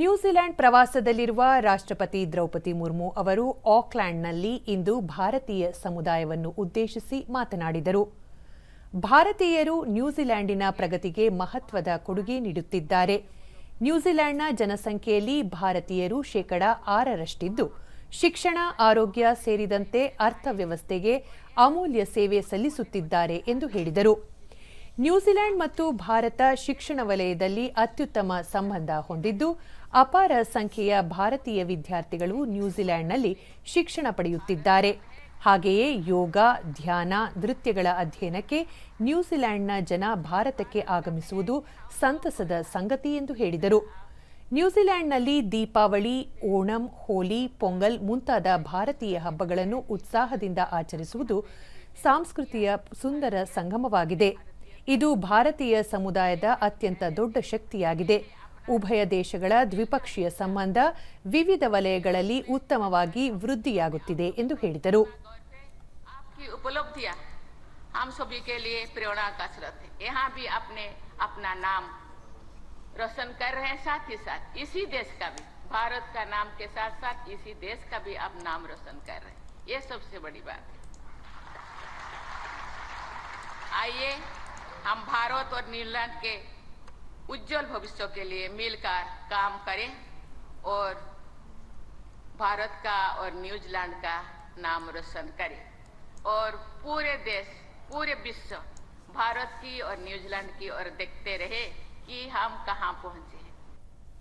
New Zealand ಪ್ರವಾಸದಲ್ಲಿರುವ ರಾಷ್ಟ್ರಪತಿ ದ್ರೌಪದಿ ಮುರ್ಮು ಅವರು ಆಕ್ಲ್ಯಾಂಡ್ನಲ್ಲಿ ಇಂದು ಭಾರತೀಯ ಸಮುದಾಯವನ್ನು ಉದ್ದೇಶಿಸಿ ಮಾತನಾಡಿದರು. ಭಾರತೀಯರು ನ್ಯೂಜಿಲೆಂಡಿನ ಪ್ರಗತಿಗೆ ಮಹತ್ವದ ಕೊಡುಗೆ ನೀಡುತ್ತಿದ್ದಾರೆ. ನ್ಯೂಜಿಲೆಂಡ್ನ ಜನಸಂಖ್ಯೆಯಲ್ಲಿ ಭಾರತೀಯರು ಶೇಕಡ ಆರರಷ್ಟಿದ್ದು, ಶಿಕ್ಷಣ, ಆರೋಗ್ಯ ಸೇರಿದಂತೆ ಅರ್ಥವ್ಯವಸ್ಥೆಗೆ ಅಮೂಲ್ಯ ಸೇವೆ ಸಲ್ಲಿಸುತ್ತಿದ್ದಾರೆ ಎಂದು ಹೇಳಿದರು. ನ್ಯೂಜಿಲೆಂಡ್ ಮತ್ತು ಭಾರತ ಶಿಕ್ಷಣ ವಲಯದಲ್ಲಿ ಅತ್ಯುತ್ತಮ ಸಂಬಂಧ ಹೊಂದಿದ್ದು, ಅಪಾರ ಸಂಖ್ಯೆಯ ಭಾರತೀಯ ವಿದ್ಯಾರ್ಥಿಗಳು ನ್ಯೂಜಿಲೆಂಡ್ನಲ್ಲಿ ಶಿಕ್ಷಣ ಪಡೆಯುತ್ತಿದ್ದಾರೆ. ಹಾಗೆಯೇ ಯೋಗ, ಧ್ಯಾನ, ನೃತ್ಯಗಳ ಅಧ್ಯಯನಕ್ಕೆ ನ್ಯೂಜಿಲೆಂಡ್ನ ಜನ ಭಾರತಕ್ಕೆ ಆಗಮಿಸುವುದು ಸಂತಸದ ಸಂಗತಿ ಎಂದು ಹೇಳಿದರು. ನ್ಯೂಜಿಲೆಂಡ್ನಲ್ಲಿ ದೀಪಾವಳಿ, ಓಣಂ, ಹೋಲಿ, ಪೊಂಗಲ್ ಮುಂತಾದ ಭಾರತೀಯ ಹಬ್ಬಗಳನ್ನು ಉತ್ಸಾಹದಿಂದ ಆಚರಿಸುವುದು ಸಾಂಸ್ಕೃತಿಯ ಸುಂದರ ಸಂಗಮವಾಗಿದೆ. ಇದು ಭಾರತೀಯ ಸಮುದಾಯದ ಅತ್ಯಂತ ದೊಡ್ಡ ಶಕ್ತಿಯಾಗಿದೆ ಉಭಯ ದೇಶಗಳ ದ್ವಿಪಕ್ಷೀಯ ಸಂಬಂಧ ವಿವಿಧ ವಲಯಗಳಲ್ಲಿ ಉತ್ತಮವಾಗಿ ವೃದ್ಧಿಯಾಗುತ್ತಿದೆ ಎಂದು ಹೇಳಿದರು आपकी उपलब्धियां हम सभी के लिए प्रेरणा का स्रोत है यहाँ भी अपने अपना नाम रोशन कर रहे हैं साथ ही साथ इसी देश का भी भारत का नाम के साथ साथ इसी देश का भी आप नाम रोशन कर रहे हैं ये सबसे बड़ी बात है आइए हम भारत और न्यूजीलैंड के उज्जवल भविष्य के लिए मिलकर काम करें और भारत का और न्यूजीलैंड का नाम रोशन करें। और पूरे देश, पूरे विश्व भारत की और न्यूजीलैंड की ओर देखते रहे कि हम कहाँ पहुँचे